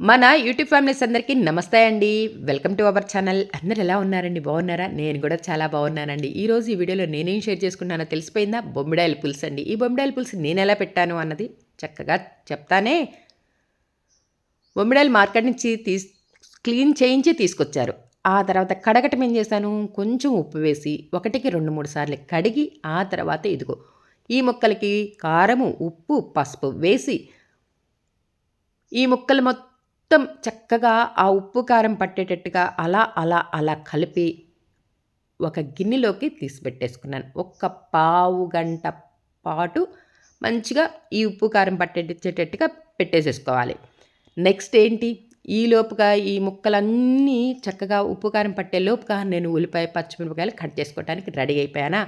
మన YouTube families అందరికీ నమస్తే అండి. Welcome to our channel. అందరు ఎలా ఉన్నారండి? బాగున్నారా? నేను కూడా చాలా బాగున్నానండి. ఈరోజు ఈ వీడియోలో నేనేం షేర్ చేసుకున్నానో తెలిసిపోయిందా? బొమ్మిడాయల పులుసు అండి. ఈ బొమ్మిడాయల పులుసు నేను ఎలా పెట్టాను అన్నది చక్కగా చెప్తానే. బొమ్మిడాయలు మార్కెట్ నుంచి తీస్ క్లీన్ చేయించి తీసుకొచ్చారు. ఆ తర్వాత కడగటం ఏం చేశాను? కొంచెం ఉప్పు వేసి ఒకటికి రెండు మూడు సార్లు కడిగి ఆ తర్వాత ఇదిగో ఈ మొక్కలకి కారము ఉప్పు పసుపు వేసి ఈ మొక్కలు మొత్తం మొత్తం చక్కగా ఆ ఉప్పు కారం పట్టేటట్టుగా అలా అలా అలా కలిపి ఒక గిన్నెలోకి తీసి పెట్టేసుకున్నాను ఒక్క పావు గంట పాటు మంచిగా ఈ ఉప్పు కారం పట్టేటట్టుగా పెట్టేసేసుకోవాలి. నెక్స్ట్ ఏంటి? ఈ లోపుగా ఈ ముక్కలన్నీ చక్కగా ఉప్పు కారం పట్టే లోపుగా నేను ఉల్లిపాయ పచ్చిమిరపకాయలు కట్ చేసుకోవడానికి రెడీ అయిపోయానా?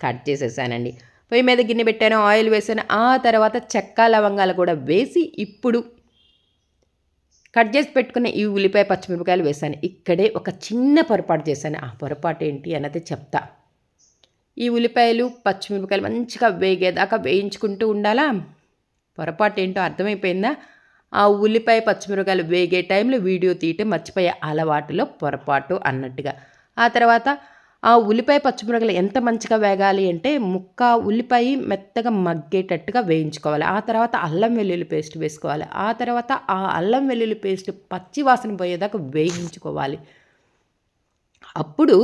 కట్ చేసేసానండి. పొయ్యి మీద గిన్నె పెట్టాను ఆయిల్ వేసాను. ఆ తర్వాత చెక్క లవంగాలు కూడా వేసి ఇప్పుడు కట్ చేసి పెట్టుకున్న ఈ ఉల్లిపాయ పచ్చిమిరపకాయలు వేసాను ఇక్కడే ఒక చిన్న పొరపాటు చేశాను. ఆ పొరపాటు ఏంటి అన్నది చెప్తా. ఈ ఉల్లిపాయలు పచ్చిమిరపకాయలు మంచిగా వేగేదాకా వేయించుకుంటూ ఉండాలా? పొరపాటు ఏంటో అర్థమైపోయిందా? ఆ ఉల్లిపాయ పచ్చిమిరపకాయలు వేగే టైంలో వీడియో తీయటం మర్చిపోయే అలవాటులో పొరపాటు అన్నట్టుగా. ఆ తర్వాత ఆ ఉల్లిపాయ పచ్చిమిరపకాయలు ఎంత మంచిగా వేగాలి అంటే ముక్క ఉల్లిపాయ మెత్తగా మగ్గేటట్టుగా వేయించుకోవాలి. ఆ తర్వాత అల్లం వెల్లుల్లి పేస్ట్ వేసుకోవాలి. ఆ తర్వాత ఆ అల్లం వెల్లుల్లి పేస్ట్ పచ్చి వాసన పోయేదాకా వేయించుకోవాలి. అప్పుడు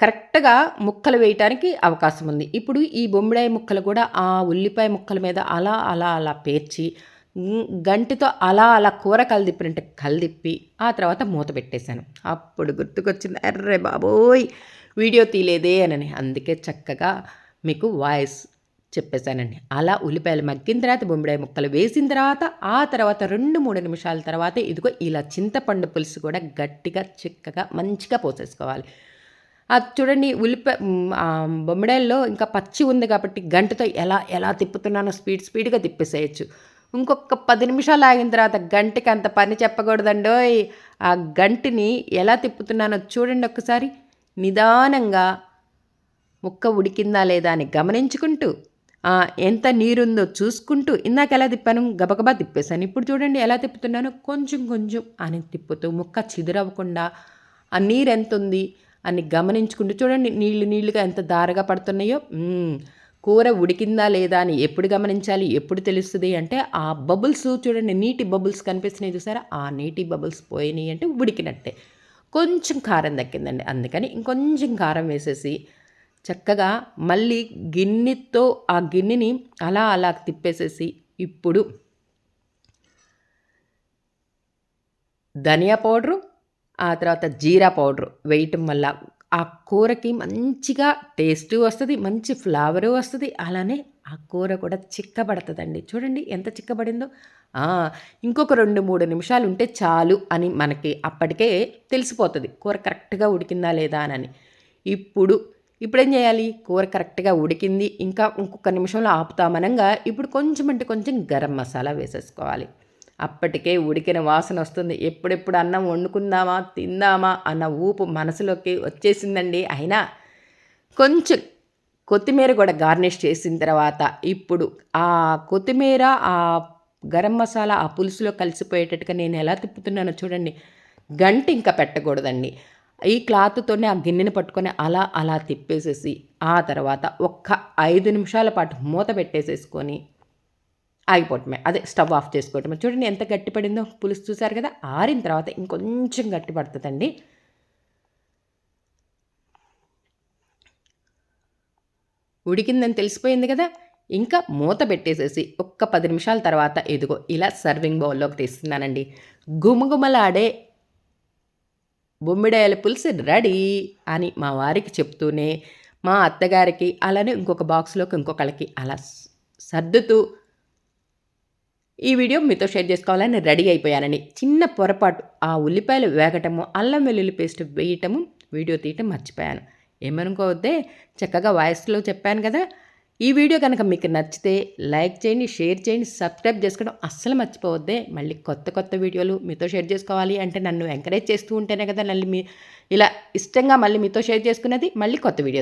కరెక్ట్గా ముక్కలు వేయటానికి అవకాశం ఉంది. ఇప్పుడు ఈ బొమ్మిడాయి ముక్కలు కూడా ఆ ఉల్లిపాయ ముక్కల మీద అలా అలా అలా పేర్చి గంటితో అలా అలా కూర కలిదిప్పినట్టు కలిదిప్పి ఆ తర్వాత మూత పెట్టేశాను. అప్పుడు గుర్తుకొచ్చింది అర్రే బాబోయ్ వీడియో తీలేదే అని అందుకే చక్కగా మీకు వాయిస్ చెప్పేశానండి. అలా ఉల్లిపాయలు మగ్గిన తర్వాత బొమ్మిడాయి ముక్కలు వేసిన తర్వాత ఆ తర్వాత రెండు మూడు నిమిషాల తర్వాత ఇదిగో ఇలా చింతపండు పులుసు కూడా గట్టిగా చిక్కగా మంచిగా పోసేసుకోవాలి. అది చూడండి ఉల్లిపాయ బొమ్మిడాయల్లో ఇంకా పచ్చి ఉంది కాబట్టి గంటతో ఎలా ఎలా తిప్పుతున్నానో స్పీడ్ స్పీడ్గా తిప్పేసేయచ్చు. ఇంకొక పది నిమిషాలు ఆగిన తర్వాత గంటకి అంత పని చెప్పకూడదండోయ్. ఆ గంటిని ఎలా తిప్పుతున్నానో చూడండి ఒక్కసారి. నిదానంగా ముక్క ఉడికిందా లేదా అని గమనించుకుంటూ ఎంత నీరుందో చూసుకుంటూ ఇందాక ఎలా తిప్పాను గబగబా తిప్పేశాను. ఇప్పుడు చూడండి ఎలా తిప్పుతున్నానో కొంచెం కొంచెం అని తిప్పుతూ ముక్క చిదురవ్వకుండా ఆ నీరు ఎంత ఉంది అని గమనించుకుంటూ చూడండి నీళ్ళు నీళ్ళుగా ఎంత దారగా పడుతున్నాయో. కూర ఉడికిందా లేదా అని ఎప్పుడు గమనించాలి ఎప్పుడు తెలుస్తుంది అంటే ఆ బబుల్స్ చూడండి నీటి బబుల్స్ కనిపిస్తున్నాయి చూసారా? ఆ నీటి బబుల్స్ పోయినాయి అంటే ఉడికినట్టే. కొంచెం కారం దక్కిందండి అందుకని ఇంకొంచెం కారం వేసేసి చక్కగా మళ్ళీ గిన్నెతో ఆ గిన్నెని అలా అలా తిప్పేసేసి ఇప్పుడు ధనియా పౌడరు ఆ తర్వాత జీరా పౌడరు వేయటం వల్ల ఆ కూరకి మంచిగా టేస్ట్ వస్తుంది మంచి ఫ్లేవరు వస్తుంది అలానే ఆ కూర కూడా చిక్కబడుతుందండి. చూడండి ఎంత చిక్కబడిందో. ఇంకొక రెండు మూడు నిమిషాలు ఉంటే చాలు అని మనకి అప్పటికే తెలిసిపోతుంది కూర కరెక్ట్గా ఉడికిందా లేదా అని ఇప్పుడు ఇప్పుడు ఏం చేయాలి? కూర కరెక్ట్గా ఉడికింది ఇంకా ఇంకొక నిమిషంలో ఆపుతామనంగా ఇప్పుడు కొంచెం అంటే కొంచెం గరం మసాలా వేసేసుకోవాలి. అప్పటికే ఉడికిన వాసన వస్తుంది. ఎప్పుడెప్పుడు అన్నం వండుకుందామా తిందామా అన్న ఊపు మనసులోకి వచ్చేసిందండి అయినా. కొంచెం కొత్తిమీర కూడా గార్నిష్ చేసిన తర్వాత ఇప్పుడు ఆ కొత్తిమీర ఆ గరం మసాలా ఆ పులుసులో కలిసిపోయేటట్టుగా నేను ఎలా తిప్పుతున్నానో చూడండి. గంట ఇంకా పెట్టకూడదండి. ఈ క్లాత్తోనే ఆ గిన్నెని పట్టుకొని అలా అలా తిప్పేసేసి ఆ తర్వాత ఒక్క ఐదు నిమిషాల పాటు మూత పెట్టేసేసుకొని ఆగిపోవటమే అదే స్టవ్ ఆఫ్ చేసుకోవటమే చూడండి ఎంత గట్టి పడిందో. పులుసు చూసారు కదా? ఆరిన తర్వాత ఇంకొంచెం గట్టి పడుతుందండి. ఉడికిందని తెలిసిపోయింది కదా? ఇంకా మూత పెట్టేసేసి ఒక్క పది నిమిషాల తర్వాత ఎదుగో ఇలా సర్వింగ్ బౌల్లోకి తీస్తున్నానండి. గుమగుమలాడే బొమ్మిడాయల పులుసు రెడీ అని మా వారికి చెప్తూనే మా అత్తగారికి అలానే ఇంకొక బాక్స్లోకి ఇంకొకళ్ళకి అలా సర్దుతూ ఈ వీడియో మీతో షేర్ చేసుకోవాలని రెడీ అయిపోయానని. చిన్న పొరపాటు ఆ ఉల్లిపాయలు వేగటము అల్లం వెల్లుల్లి పేస్ట్ వేయటము వీడియో తీయటం మర్చిపోయాను. ఏమనుకోవద్దే చక్కగా వాయిస్లో చెప్పాను కదా. ఈ వీడియో కనుక మీకు నచ్చితే లైక్ చేయండి షేర్ చేయండి సబ్స్క్రైబ్ చేసుకోవడం అస్సలు మర్చిపోవద్దే. మళ్ళీ కొత్త కొత్త వీడియోలు మీతో షేర్ చేసుకోవాలి అంటే నన్ను ఎంకరేజ్ చేస్తూ ఉంటేనే కదా మళ్ళీ మీ ఇలా ఇష్టంగా మళ్ళీ మీతో షేర్ చేసుకున్నది. మళ్ళీ కొత్త వీడియో